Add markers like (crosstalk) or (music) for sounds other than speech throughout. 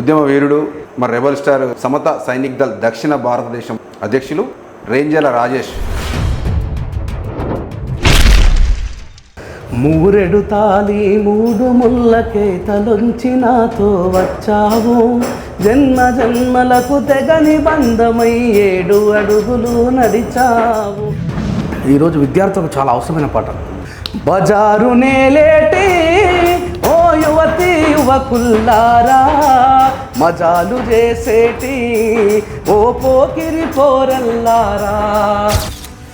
ఉద్యమ వీరుడు మరి రెబల్ స్టార్ సమత సైనిక్ దళ్ దక్షిణ భారతదేశం అధ్యక్షులు రేంజల రాజేష్. మూరెడు తాలి మూడు ముళ్ళకే తలొంచి నాతో వచ్చావు. జన్మ జన్మలకు తెగని బంధమై ఏడు అడుగులు నడిచావు. ఈరోజు విద్యార్థులకు చాలా అవసరమైన పాట బజారు నేలేటి ఓ యువతి యువకుల్లారా మజాలు చేసేటి ఓ పోకిరి పోరల్లారా.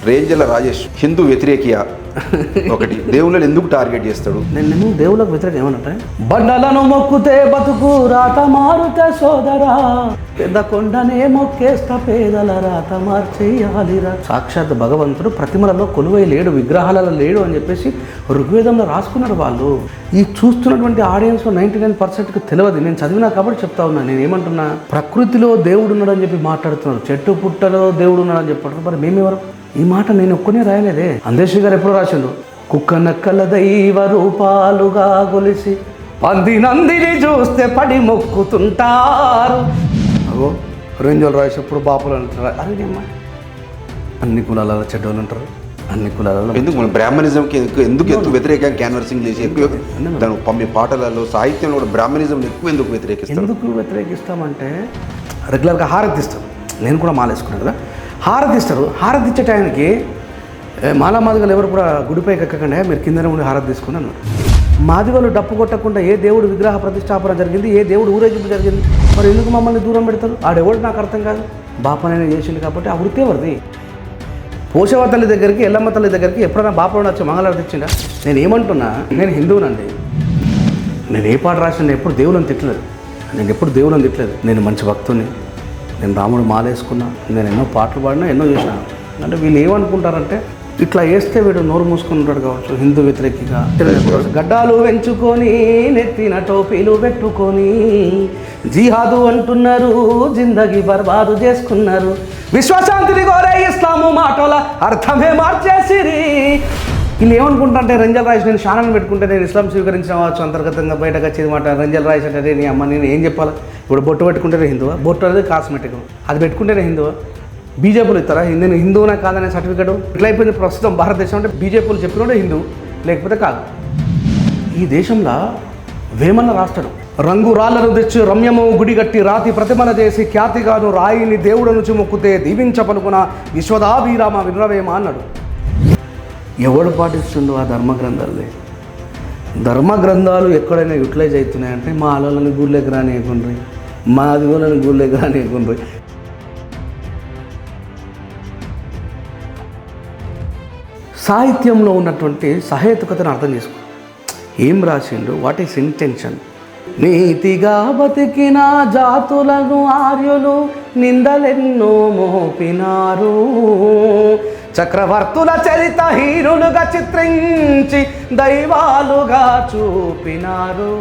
రేంజల రాజేష్ హిందూ వ్యతిరేకియా? (laughs) ఒకటి. దేవుళ్ళని ఎందుకు టార్గెట్ చేస్తాడు? నేను దేవుళ్ళకు వ్యతిరేకం ఏమనంటే బండలను మొక్కుతే బతుకు రాత మారుతే సోదరా. పెద్ద కొండనే మొక్కేస్త పేదల రాత మార్చేయాలిరా. సాక్షాత్ భగవంతుడు ప్రతిమలలో కొలువై లేడు విగ్రహాలలో లేడు అని చెప్పేసి ఋగ్వేదంలో రాసుకున్నారు వాళ్ళు. ఈ చూస్తున్నటువంటి ఆడియన్స్ నైంటీ నైన్ పర్సెంట్కి తెలియదు. నేను చదివినా కాబట్టి చెప్తా ఉన్నా. నేను ఏమంటున్నా? ప్రకృతిలో దేవుడు ఉన్నాడని చెప్పి మాట్లాడుతున్నారు. చెట్టు పుట్టలో దేవుడు ఉన్నాడని చెప్పారు మరి మేమెవరు? ఈ మాట నేను ఒక్కనే రాయలేదే. అందేశ్వరి గారు ఎప్పుడు రాసిండు కుక్క నక్కల దైవ రూపాలుగా గొలిసి పంది నందిని చూస్తే పడి మొక్కుతుంటారు. అగో రేంజల్ రాసి ఎప్పుడు బాపులు అంటారు? అరే అన్ని కులాల చెడ్డోళ్ళు ఉంటారు అన్ని కులాలలో ఎందుకు? మన బ్రాహ్మణిజంకి ఎందుకు ఎందుకు ఎందుకు వ్యతిరేకంగా క్యాన్వర్సింగ్ చేసి ఎక్కువ దాని పంపి పాటలలో సాహిత్యంలో కూడా బ్రాహ్మణిజం ఎక్కువ ఎందుకు వ్యతిరేకిస్తారు? ఎందుకు వ్యతిరేకిస్తామంటే రెగ్యులర్గా హారతి ఇస్తారు. నేను కూడా మాలేసుకున్నాను కదా. హారతిస్తారు. హారతి ఇచ్చే టైంకి మాలామాదిగలు మాదిగలు ఎవరు కూడా గుడిపైకి ఎక్కకుండా మీరు కిందనే ఉండి హారతి తీసుకుని అన్నారు. మాదిగలు డప్పు కొట్టకుండా ఏ దేవుడు విగ్రహ ప్రతిష్టాపన జరిగింది? ఏ దేవుడు ఊరేగింపు జరిగింది? మరి ఎందుకు మమ్మల్ని దూరం పెడతారు? ఆడెవడు నాకు అర్థం కాదు. బాపనైనా చేసిండు కాబట్టి ఆ వృత్తి ఎవరిది పోషవ తల్లి దగ్గరికి ఎల్లమ్మ తల్లి దగ్గరికి ఎప్పుడైనా బాపడు వచ్చి మంగళవారం తెచ్చిండా? నేను ఏమంటున్నా నేను హిందువునండి. నేను ఏ పాట రాసిన ఎప్పుడు దేవుళ్ళని తిట్టలేదు. నేను ఎప్పుడు దేవులను తిట్టలేదు. నేను మంచి భక్తుని నేను రాముడు మాలేసుకున్నా నేను ఎన్నో పాటలు పాడినా ఎన్నో చేసిన. అంటే వీళ్ళు ఏమనుకుంటారంటే ఇట్లా వేస్తే వీడు నోరు మూసుకుని ఉంటాడు కావచ్చు హిందూ వ్యతిరేకిగా. గడ్డాలు పెంచుకొని నెత్తిన టోపీలు పెట్టుకొని జిహాదు అంటున్నారు జిందగీ బర్బాదు చేసుకున్నారు. విశ్వశాంతిని కోరే ఇస్లాము మాటల అర్థమే మార్చేసిరి. వీళ్ళు ఏమనుకుంటారంటే రంజల్ రాయిస్ నేను షానాన్ని పెట్టుకుంటే నేను ఇస్లాం స్వీకరించిన వచ్చు అంతర్గతంగా బయటకు వచ్చేది మాట. రంజల్ రాయిస్ అంటే నీ అమ్మ నేను ఏం చెప్పాలి? ఇప్పుడు బొట్టు పెట్టుకుంటేనే హిందువా? బొట్టు అనేది కాస్మెటిక్. అది పెట్టుకుంటేనే హిందువా? బీజేపీలు ఇస్తారా? నేను హిందువునా కాదనే సర్టిఫికేట్? ఇట్లా అయిపోయింది ప్రస్తుతం భారతదేశం అంటే బీజేపీలు చెప్పినోడే హిందూ లేకపోతే కాదు. ఈ దేశంలో వేమన్న రాస్తాడు రంగు రాళ్ళను తెచ్చి రమ్యము గుడి కట్టి రాతి ప్రతిమల చేసి ఖ్యాతిగాను రాయిని దేవుడు నుంచి మొక్కుతే దీవించపలుకున విశ్వదాభిరామ వినరవేమ అన్నాడు. ఎవడు పాటిస్తుండో ఆ ధర్మ గ్రంథాలే ధర్మ గ్రంథాలు ఎక్కడైనా యూటిలైజ్ అవుతున్నాయంటే మా అలలని గుళ్ళకి రానియకుండ్రి మా అదిగోలని గుళ్ళకి రానియకుండ్రి. సాహిత్యంలో ఉన్నటువంటి సహేతుకతను అర్థం చేసుకో. ఏం రాసిండు? What is intention? నీతిగా బతికిన జాతులను ఆర్యులు నిందలెన్నో మోపినారు. చక్రవర్తుల చరిత హీరులుగా చిత్రించి దైవాలుగా చూపినారు.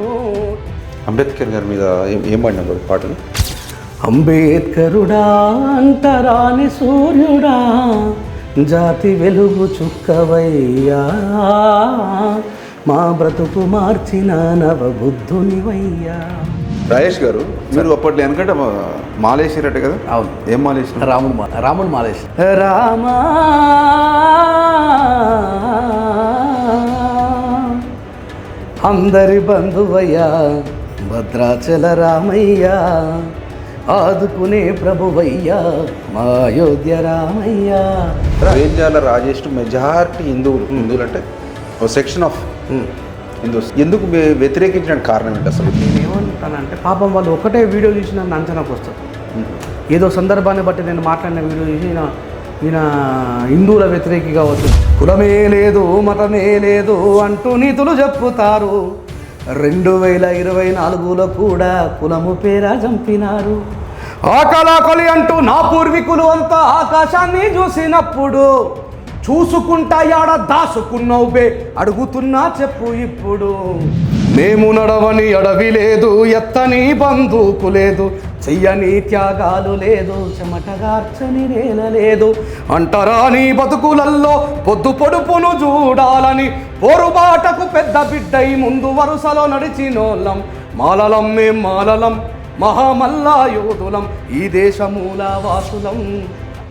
అంబేద్కర్ గారి మీద ఏం ఏం పాడినాడు పాటలు? అంబేద్కరుడా అంతరాని సూర్యుడా జాతి వెలుగు చుక్కవయ్యా. మా బ్రతుకు మార్చిన నవబుద్ధునివయ్యా. రాజేష్ గారు మీరు అప్పట్లో వెనకంటే మాలేసిరట కదా? అవును. ఏం మాలేసిన రాముడు మా రాముడు మాలేష్ రామా అందరి బంధువయ్యా భద్రాచల రామయ్య ఆదుకునే ప్రభువయ్యా మా అయోధ్య రామయ్య. రాజేష్ మెజారిటీ హిందువులు హిందువులు అంటే ఒక సెక్షన్ ఆఫ్ ఎందుకు వ్య- వ్యతిరేకించడానికి కారణం ఏంటి అసలు? నేనేమంటానంటే పాపం వాళ్ళు ఒకటే వీడియో చూసి నన్ను అంచనాకు వస్తారు. ఏదో సందర్భాన్ని బట్టి నేను మాట్లాడిన వీడియో చూసి ఈయన ఈయన హిందువుల వ్యతిరేకిగా వద్దు కులమే లేదు మతమే లేదు అంటూ నీతులు చెప్పుతారు. రెండు వేల ఇరవై నాలుగులో కూడా కులము పేరా చంపినారు. ఆకలాకలి అంటూ నా పూర్వీకులు అంతా ఆకాశాన్ని చూసినప్పుడు చూసుకుంటా యాడ దాసుకున్నావు అడుగుతున్నా చెప్పు ఇప్పుడు. మేము నడవని అడవి లేదు ఎత్తని బందూకు లేదు చెయ్యని త్యాగాలు లేదు చెమటగార్చని నేల లేదు. అంటరా నీ బతుకులల్లో పొద్దు పొడుపును చూడాలని పోరుబాటకు పెద్ద బిడ్డై ముందు వరుసలో నడిచినోళ్ళం. మాలలం మేం మాలలం మహామల్లాయోధులం ఈ దేశమూల వాసులం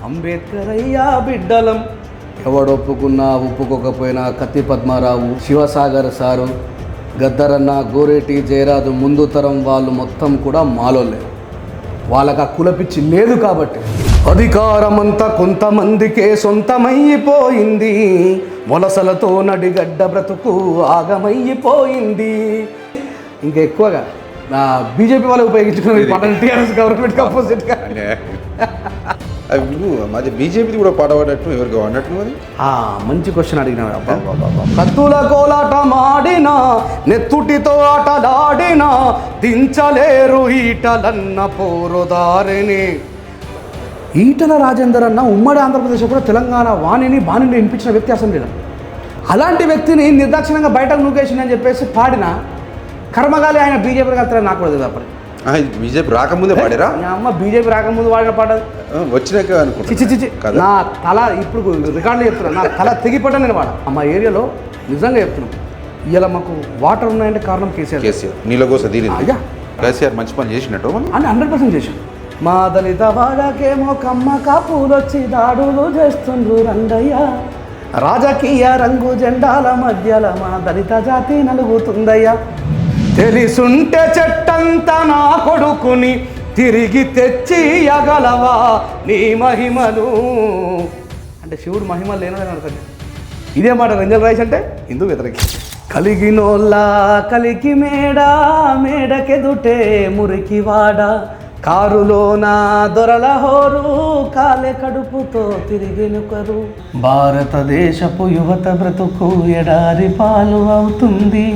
అంబేద్కరయ్యా బిడ్డలం. ఎవడొప్పుకున్నా ఒప్పుకోకపోయినా కత్తి పద్మారావు శివసాగర్ సారు గద్దరన్న గోరేటి జయరాజు ముందు తరం వాళ్ళు మొత్తం కూడా మాలోలే వాళ్ళకి ఆ కులపిచ్చి లేదు కాబట్టి. అధికారమంతా కొంతమందికే సొంతమైపోయింది. వలసలతో నడిగడ్డ బ్రతుకు ఆగమైపోయింది. ఇంకా ఎక్కువగా నా బీజేపీ వాళ్ళు ఉపయోగించుకున్న ఈ పాటను టీఆర్ఎస్ గవర్నమెంట్ ఆపోజిట్గా మాది బీజేపీ కూడా పాట పాడట్టు ఎవరికి అన్నట్టు అది? ఆ, మంచి క్వశ్చన్ అడిగిన. కత్తుల కోలాట మాడిన నెత్తుటితో ఆటలాడిన దించలేరు ఈటలన్న పోరుదారిని. ఈటల రాజేందర్ అన్న ఉమ్మడి ఆంధ్రప్రదేశ్ కూడా తెలంగాణ వాణిని బాణిని వినిపించిన వ్యక్తి అసెంబ్లీలో అలాంటి వ్యక్తిని నిర్దాక్షిణంగా బయటకు నూకేసింది అని చెప్పేసి పాడిన కర్మగాలి ఆయన బీజేపీ కలుతారని నాకు కూడా తెలియదు బీజేపీ రాకముందే పాడారా? నా అమ్మ బీజేపీ రాకముందు వాడిన పాట. వచ్చినాక చిచి అనుకుంటా నా తల ఇప్పుడు రికార్డులు చెప్తున్నా. నా తల తెగిపడ్డా నేను వాడ మా ఏరియాలో నిజంగా చెప్తున్నాం. ఇలా మాకు వాటర్ ఉన్నాయంటే కారణం కేసీఆర్. కేసీఆర్. నీళ్ళ కోసం అయ్యా. కేసీఆర్ మంచి పని చేసినట్టు అని హండ్రెడ్ పర్సెంట్ చేశాం మా దళిత వాడకేమో కమ్మ కాపులొచ్చి దాడులు చేస్తుండ్రు రంగయ్య. రాజకీయ రంగు జెండాల మధ్యల మా దళిత జాతి నలుగుతుందయ్యా. తెలిసుంటే చెట్టంతా నా కొడుకుని తిరిగి తెచ్చి యగలవా నీ మహిమను? అంటే శివుడు మహిమ లేనని అర్థం ఇదే మాట రంజన్ రైస్ అంటే? హిందూ వ్యతిరేకి. కలిగినోళ్ళ కలికి మేడ మేడకెదుటే మురికి వాడ. కారులోన దొరల హోరు కాలే కడుపుతో తిరిగినుకరు భారతదేశపు యువత బ్రతుకు ఎడారి పాలు అవుతుంది.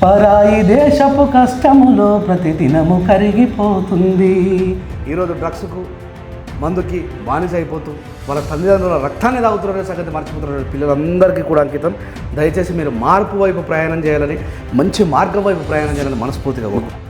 పరాయి దేశపు కష్టములో ప్రతిదినము కరిగిపోతుంది. ఈరోజు డ్రగ్స్కు మందుకి బానిస అయిపోతూ వాళ్ళ తల్లిదండ్రుల రక్తాన్ని తాగుతున్నారనే సంగతి మర్చిపోతున్నారు పిల్లలందరికీ కూడా అంకితం. దయచేసి మీరు మార్పు వైపు ప్రయాణం చేయాలని మంచి మార్గం వైపు ప్రయాణం చేయాలని మనస్ఫూర్తిగా కోరుకుంటున్నాను.